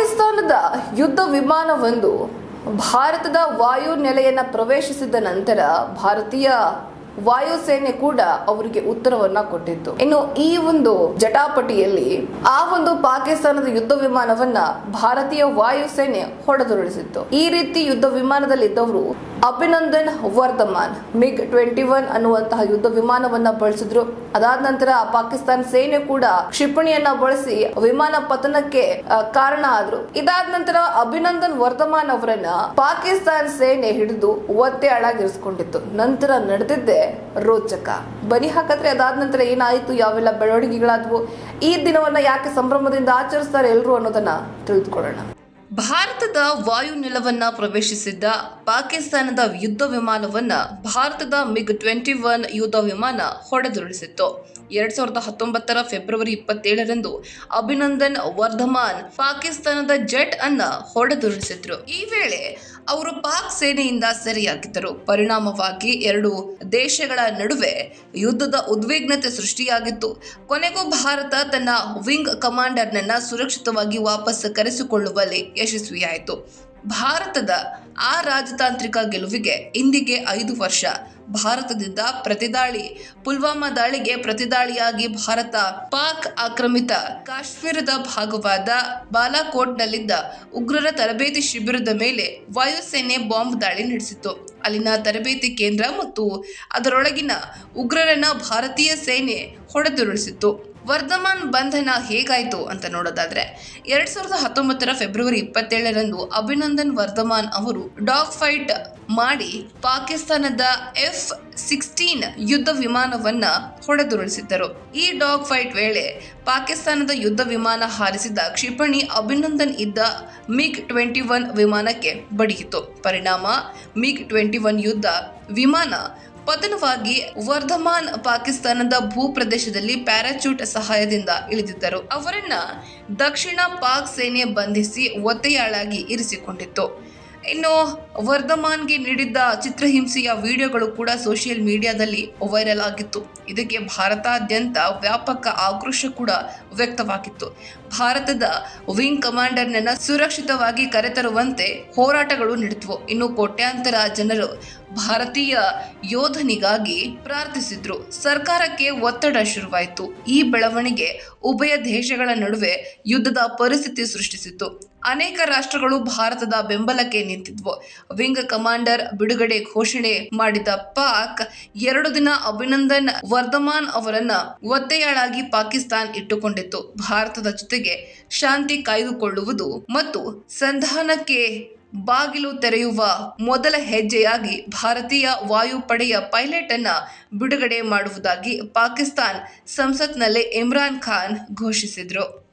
ಪಾಕಿಸ್ತಾನದ ಯುದ್ಧ ವಿಮಾನವೊಂದು ಭಾರತದ ವಾಯು ನೆಲೆಯನ್ನ ಪ್ರವೇಶಿಸಿದ ನಂತರ ಭಾರತೀಯ ವಾಯುಸೇನೆ ಕೂಡ ಅವರಿಗೆ ಉತ್ತರವನ್ನ ಕೊಟ್ಟಿತ್ತು. ಇನ್ನು ಈ ಒಂದು ಜಟಾಪಟಿಯಲ್ಲಿ ಆ ಒಂದು ಪಾಕಿಸ್ತಾನದ ಯುದ್ಧ ವಿಮಾನವನ್ನ ಭಾರತೀಯ ವಾಯುಸೇನೆ ಹೊಡೆದುರುಳಿಸಿತ್ತು. ಈ ರೀತಿ ಯುದ್ಧ ವಿಮಾನದಲ್ಲಿದ್ದವರು Abhinandan Varthaman MiG twenty one ಅನ್ನುವಂತಹ ಯುದ್ಧ ವಿಮಾನವನ್ನ ಬಳಸಿದ್ರು. ಅದಾದ ನಂತರ ಪಾಕಿಸ್ತಾನ ಸೇನೆ ಕೂಡ ಕ್ಷಿಪಣಿಯನ್ನ ಬಳಸಿ ವಿಮಾನ ಪತನಕ್ಕೆ ಕಾರಣ ಆದ್ರು. ಇದಾದ ನಂತರ ಅಭಿನಂದನ್ ವರ್ಧಮಾನ್ ಅವರನ್ನ ಪಾಕಿಸ್ತಾನ ಸೇನೆ ಹಿಡಿದು ಒತ್ತೆ ಅಳಾಗಿರಿಸಿಕೊಂಡಿತ್ತು. ನಂತರ ನಡೆದಿದ್ದೆ ರೋಚಕ. ಬನಿ ಹಾಕಿದ್ರೆ ಅದಾದ ನಂತರ ಏನಾಯಿತು, ಯಾವೆಲ್ಲ ಬೆಳವಣಿಗೆಗಳಾದವು, ಈ ದಿನವನ್ನ ಯಾಕೆ ಸಂಭ್ರಮದಿಂದ ಆಚರಿಸ್ತಾರೆ ಎಲ್ಲರೂ ಅನ್ನೋದನ್ನ ತಿಳಿದುಕೊಳ್ಳೋಣ. ಭಾರತದ ವಾಯು ನೆಲವನ್ನ ಪ್ರವೇಶಿಸಿದ್ದ ಪಾಕಿಸ್ತಾನದ ಯುದ್ಧ ವಿಮಾನವನ್ನ ಭಾರತದ ಮಿಗ್ ಟ್ವೆಂಟಿ ಒನ್ ಯುದ್ಧ ವಿಮಾನ ಹೊಡೆದುರುಳಿಸಿತ್ತು. ಎರಡ್ ಸಾವಿರದ ಹತ್ತೊಂಬತ್ತರ ಫೆಬ್ರವರಿ ಇಪ್ಪತ್ತೇಳರಂದು ಅಭಿನಂದನ್ ವರ್ಧಮಾನ್ ಪಾಕಿಸ್ತಾನದ ಜೆಟ್ ಅನ್ನ ಹೊಡೆದುರುಳಿಸಿದ್ರು. ಈ ವೇಳೆ ಅವರು ಪಾಕ್ ಸೇನೆಯಿಂದ ಸೆರೆಯಾಗಿದ್ದರು. ಪರಿಣಾಮವಾಗಿ ಎರಡು ದೇಶಗಳ ನಡುವೆ ಯುದ್ಧದ ಉದ್ವಿಗ್ನತೆ ಸೃಷ್ಟಿಯಾಗಿತ್ತು. ಕೊನೆಗೂ ಭಾರತ ತನ್ನ ವಿಂಗ್ ಕಮಾಂಡರ್ನನ್ನ ಸುರಕ್ಷಿತವಾಗಿ ವಾಪಸ್ ಕರೆಸಿಕೊಳ್ಳುವಲ್ಲಿ ಯಶಸ್ವಿಯಾಯಿತು. ಭಾರತದ ಆ ರಾಜತಾಂತ್ರಿಕ ಗೆಲುವಿಗೆ ಇಂದಿಗೆ ಐದು ವರ್ಷ. ಭಾರತದಿಂದ ಪ್ರತಿದಾಳಿ, ಪುಲ್ವಾಮಾ ದಾಳಿಗೆ ಪ್ರತಿದಾಳಿಯಾಗಿ ಭಾರತ ಪಾಕ್ ಆಕ್ರಮಿತ ಕಾಶ್ಮೀರದ ಭಾಗವಾದ ಬಾಲಾಕೋಟ್ನಲ್ಲಿದ್ದ ಉಗ್ರರ ತರಬೇತಿ ಶಿಬಿರದ ಮೇಲೆ ವಾಯುಸೇನೆ ಬಾಂಬ್ ದಾಳಿ ನಡೆಸಿತು ಅಲ್ಲಿನ ತರಬೇತಿ ಕೇಂದ್ರ ಮತ್ತು ಅದರೊಳಗಿನ ಉಗ್ರರನ್ನ ಭಾರತೀಯ ಸೇನೆ ಹೊಡೆದುರುಳಿಸಿತ್ತು. ವರ್ಧಮಾನ್ ಬಂಧನ ಹೇಗಾಯಿತು ಅಂತ ನೋಡೋದಾದ್ರೆ, ಎರಡ್ ಸಾವಿರದ ಹತ್ತೊಂಬತ್ತರ ಫೆಬ್ರವರಿ ಇಪ್ಪತ್ತೇಳರಂದು ಅಭಿನಂದನ್ ವರ್ಧಮಾನ್ ಅವರು ಡಾಗ್ ಫೈಟ್ ಮಾಡಿ ಪಾಕಿಸ್ತಾನದ ಎಫ್ ಸಿಕ್ಸ್ಟೀನ್ ಯುದ್ಧ ವಿಮಾನವನ್ನ ಹೊಡೆದುರುಳಿಸಿದ್ದರು. ಈ ಡಾಗ್ ಫೈಟ್ ವೇಳೆ ಪಾಕಿಸ್ತಾನದ ಯುದ್ಧ ವಿಮಾನ ಹಾರಿಸಿದ ಕ್ಷಿಪಣಿ ಅಭಿನಂದನ್ ಇದ್ದ ಮಿಗ್ ಟ್ವೆಂಟಿ ಒನ್ ವಿಮಾನಕ್ಕೆ ಬಡಿಯಿತು. ಪರಿಣಾಮ ಮಿಗ್ ಟ್ವೆಂಟಿ ಒನ್ ಯುದ್ಧ ವಿಮಾನ ಪತನವಾಗಿ ವರ್ಧಮಾನ್ ಪಾಕಿಸ್ತಾನದ ಭೂ ಪ್ರದೇಶದಲ್ಲಿ ಪ್ಯಾರಾಚೂಟ್ ಸಹಾಯದಿಂದ ಇಳಿದಿದ್ದರು. ಅವರನ್ನ ದಕ್ಷಿಣ ಪಾಕ್ ಸೇನೆ ಬಂಧಿಸಿ ಒತ್ತೆಯಾಳಾಗಿ ಇರಿಸಿಕೊಂಡಿತ್ತು. ಇನ್ನು ವರ್ಧಮಾನ್ಗೆ ನೀಡಿದ್ದ ಚಿತ್ರಹಿಂಸೆಯ ವಿಡಿಯೋಗಳು ಕೂಡ ಸೋಷಿಯಲ್ ಮೀಡಿಯಾದಲ್ಲಿ ವೈರಲ್ ಆಗಿತ್ತು. ಇದಕ್ಕೆ ಭಾರತಾದ್ಯಂತ ವ್ಯಾಪಕ ಆಕ್ರೋಶ ಕೂಡ ವ್ಯಕ್ತವಾಗಿತ್ತು. ಭಾರತದ ವಿಂಗ್ ಕಮಾಂಡರ್ನನ್ನ ಸುರಕ್ಷಿತವಾಗಿ ಕರೆತರುವಂತೆ ಹೋರಾಟಗಳು ನಡೆದವು ಇನ್ನು ಕೋಟ್ಯಾಂತರ ಜನರು ಭಾರತೀಯ ಯೋಧನಿಗಾಗಿ ಪ್ರಾರ್ಥಿಸಿದ್ರು. ಸರ್ಕಾರಕ್ಕೆ ಒತ್ತಡ ಶುರುವಾಯಿತು. ಈ ಬೆಳವಣಿಗೆ ಉಭಯ ದೇಶಗಳ ನಡುವೆ ಯುದ್ಧದ ಪರಿಸ್ಥಿತಿ ಸೃಷ್ಟಿಸಿತು ಅನೇಕ ರಾಷ್ಟ್ರಗಳು ಭಾರತದ ಬೆಂಬಲಕ್ಕೆ ನಿಂತಿದ್ವು. ವಿಂಗ್ ಕಮಾಂಡರ್ ಬಿಡುಗಡೆ ಘೋಷಣೆ ಮಾಡಿದ ಪಾಕ್ ಎರಡು ದಿನ ಅಭಿನಂದನ್ ವರ್ಧಮಾನ್ ಅವರನ್ನ ಒತ್ತೆಯಾಳಾಗಿ ಪಾಕಿಸ್ತಾನ್ ಇಟ್ಟುಕೊಂಡಿತ್ತು. ಭಾರತದ ಜೊತೆಗೆ ಶಾಂತಿ ಕಾಯ್ದುಕೊಳ್ಳುವುದು ಮತ್ತು ಸಂಧಾನಕ್ಕೆ ಬಾಗಿಲು ತೆರೆಯುವ ಮೊದಲ ಹೆಜ್ಜೆಯಾಗಿ ಭಾರತೀಯ ವಾಯುಪಡೆಯ ಪೈಲಟ್ ಅನ್ನ ಬಿಡುಗಡೆ ಮಾಡುವುದಾಗಿ ಪಾಕಿಸ್ತಾನ್ ಸಂಸತ್ನಲ್ಲಿ ಇಮ್ರಾನ್ ಖಾನ್ ಘೋಷಿಸಿದ್ರು.